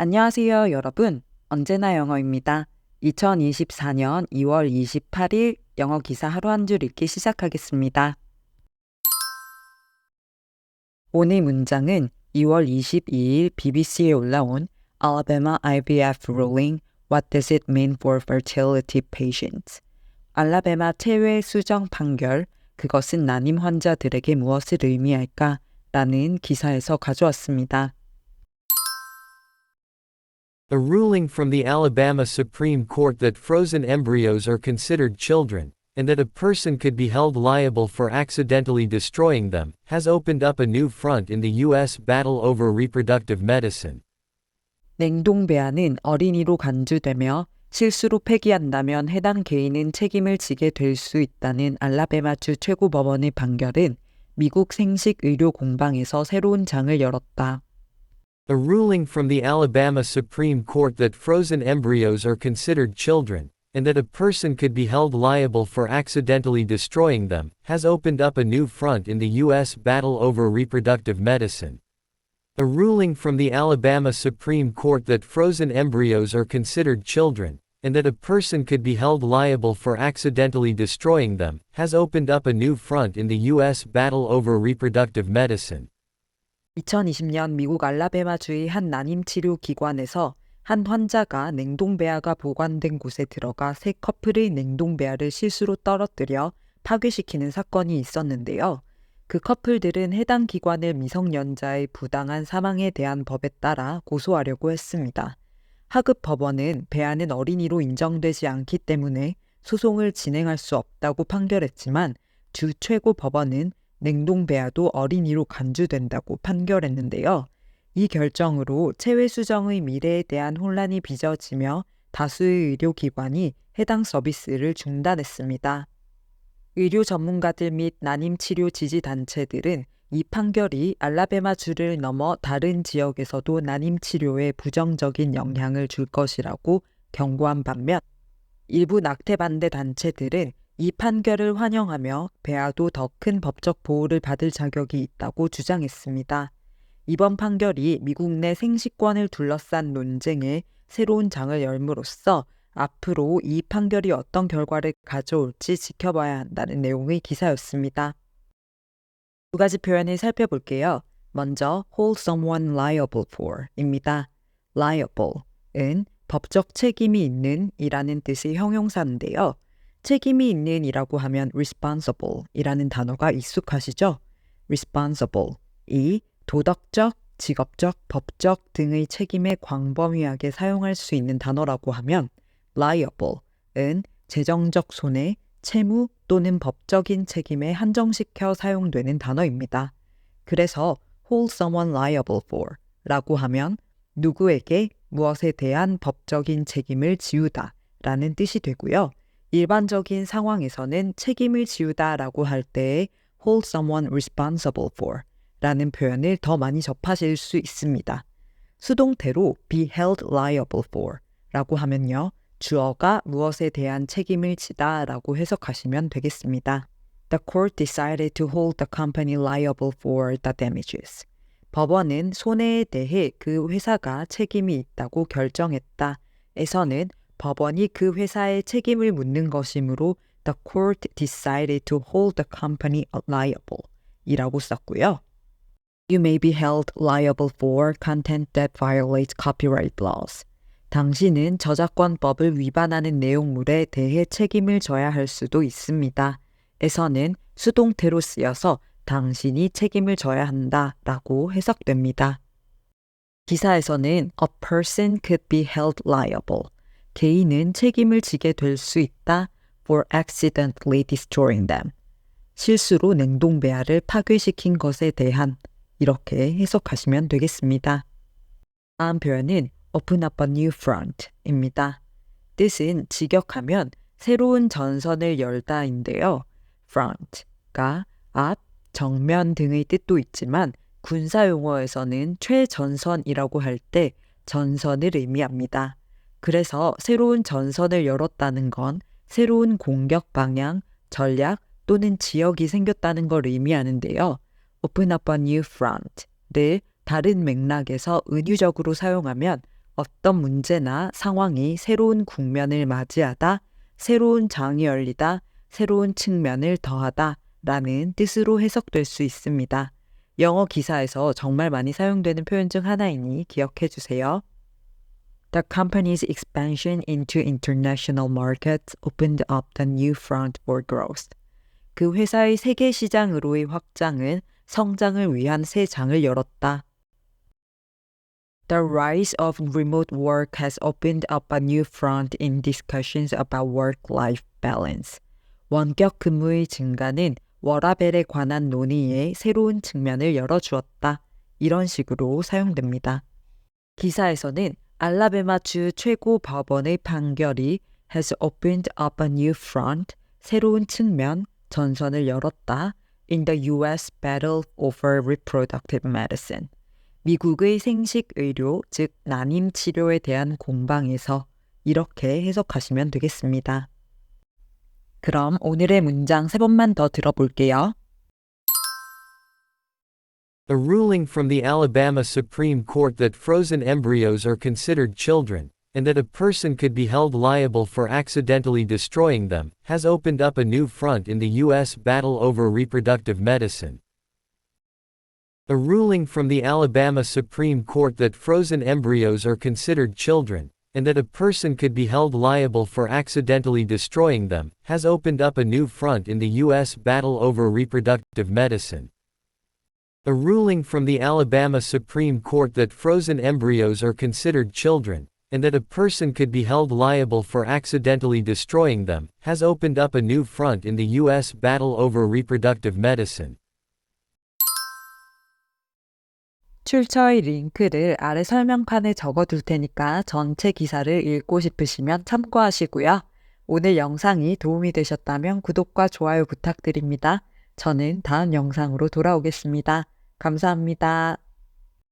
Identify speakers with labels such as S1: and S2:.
S1: 안녕하세요, 여러분. 언제나 영어입니다. 2024년 2월 28일 영어 기사 하루 한 줄 읽기 시작하겠습니다. 오늘 문장은 2월 22일 BBC에 올라온 Alabama IVF ruling What does it mean for fertility patients? 알라베마 체외 수정 판결 그것은 난임 환자들에게 무엇을 의미할까? 라는 기사에서 가져왔습니다.
S2: A ruling from the Alabama Supreme Court that frozen embryos are considered children, and that a person could be held liable for accidentally destroying them, has opened up a new front in the U.S. battle over reproductive medicine.
S1: 냉동배아는 어린이로 간주되며 실수로 폐기한다면 해당 개인은 책임을 지게 될 수 있다는 알라베마주 최고법원의 판결은 미국 생식 의료 공방에서 새로운 장을 열었다.
S2: A ruling from the Alabama Supreme Court that frozen embryos are considered children, and that a person could be held liable for accidentally destroying them, has opened up a new front in the U.S. battle over reproductive medicine. A ruling from the Alabama Supreme Court that frozen embryos are considered children, and that a person could be held liable for accidentally destroying them, has opened up a new front in the U.S. battle over reproductive medicine.
S1: 2020년 미국 알라베마주의 한 난임 치료 기관에서 한 환자가 냉동배아가 보관된 곳에 들어가 세 커플의 냉동배아를 실수로 떨어뜨려 파괴시키는 사건이 있었는데요. 그 커플들은 해당 기관을 미성년자의 부당한 사망에 대한 법에 따라 고소하려고 했습니다. 하급 법원은 배아는 어린이로 인정되지 않기 때문에 소송을 진행할 수 없다고 판결했지만 주 최고 법원은 냉동 배아도 어린이로 간주된다고 판결했는데요. 이 결정으로 체외 수정의 미래에 대한 혼란이 빚어지며 다수의 의료기관이 해당 서비스를 중단했습니다. 의료 전문가들 및 난임 치료 지지 단체들은 이 판결이 알라베마 주를 넘어 다른 지역에서도 난임 치료에 부정적인 영향을 줄 것이라고 경고한 반면 일부 낙태 반대 단체들은 이 판결을 환영하며 배아도 더 큰 법적 보호를 받을 자격이 있다고 주장했습니다. 이번 판결이 미국 내 생식권을 둘러싼 논쟁에 새로운 장을 열므로써 앞으로 이 판결이 어떤 결과를 가져올지 지켜봐야 한다는 내용의 기사였습니다. 두 가지 표현을 살펴볼게요. 먼저 hold someone liable for 입니다. liable은 법적 책임이 있는 이라는 뜻의 형용사인데요. 책임이 있는 이라고 하면 responsible 이라는 단어가 익숙하시죠? responsible 이 도덕적, 직업적, 법적 등의 책임에 광범위하게 사용할 수 있는 단어라고 하면 liable은 재정적 손해, 채무 또는 법적인 책임에 한정시켜 사용되는 단어입니다. 그래서 hold someone liable for 라고 하면 누구에게 무엇에 대한 법적인 책임을 지우다 라는 뜻이 되고요. 일반적인 상황에서는 책임을 지우다 라고 할 때에 hold someone responsible for 라는 표현을 더 많이 접하실 수 있습니다. 수동태로 be held liable for 라고 하면요. 주어가 무엇에 대한 책임을 지다 라고 해석하시면 되겠습니다. The court decided to hold the company liable for the damages. 법원은 손해에 대해 그 회사가 책임이 있다고 결정했다. 에서는 법원이 그 회사의 책임을 묻는 것이므로 the court decided to hold the company liable 이라고 썼고요. You may be held liable for content that violates copyright laws. 당신은 저작권법을 위반하는 내용물에 대해 책임을 져야 할 수도 있습니다. 에서는 수동태로 쓰여서 당신이 책임을 져야 한다 라고 해석됩니다. 기사에서는 a person could be held liable. 개인은 책임을 지게 될 수 있다 for accidentally destroying them. 실수로 냉동 배아를 파괴시킨 것에 대한 이렇게 해석하시면 되겠습니다. 다음 표현은 open up a new front입니다. 뜻은 직역하면 새로운 전선을 열다인데요. front가 앞, 정면 등의 뜻도 있지만 군사 용어에서는 최전선이라고 할 때 전선을 의미합니다. 그래서 새로운 전선을 열었다는 건 새로운 공격 방향, 전략 또는 지역이 생겼다는 걸 의미하는데요. open up a new front를 다른 맥락에서 은유적으로 사용하면 어떤 문제나 상황이 새로운 국면을 맞이하다, 새로운 장이 열리다, 새로운 측면을 더하다 라는 뜻으로 해석될 수 있습니다. 영어 기사에서 정말 많이 사용되는 표현 중 하나이니 기억해 주세요. The company's expansion into international markets opened up the new front for growth. 그 회사의 세계 시장으로의 확장은 성장을 위한 새 장을 열었다. The rise of remote work has opened up a new front in discussions about work-life balance. 원격 근무의 증가는 워라벨에 관한 논의에 새로운 측면을 열어주었다. 이런 식으로 사용됩니다. 기사에서는 알라베마주 최고 법원의 판결이 has opened up a new front, 새로운 측면, 전선을 열었다. in the US battle over reproductive medicine. 미국의 생식 의료, 즉 난임 치료에 대한 공방에서 이렇게 해석하시면 되겠습니다. 그럼 오늘의 문장 세 번만 더 들어볼게요.
S2: A ruling from the Alabama Supreme Court that frozen embryos are considered children, and that a person could be held liable for accidentally destroying them, has opened up a new front in the U.S. battle over reproductive medicine. A ruling from the Alabama Supreme Court that frozen embryos are considered children, and that a person could be held liable for accidentally destroying them, has opened up a new front in the U.S. battle over reproductive medicine. A ruling from the Alabama Supreme Court that frozen embryos are considered children, and that a person could be held liable for accidentally destroying them, has opened up a new front in the U.S. battle over reproductive medicine.
S1: 출처의 링크를 아래 설명칸에 적어둘 테니까 전체 기사를 읽고 싶으시면 참고하시고요. 오늘 영상이 도움이 되셨다면 구독과 좋아요 부탁드립니다. 저는 다음 영상으로 돌아오겠습니다. 감사합니다.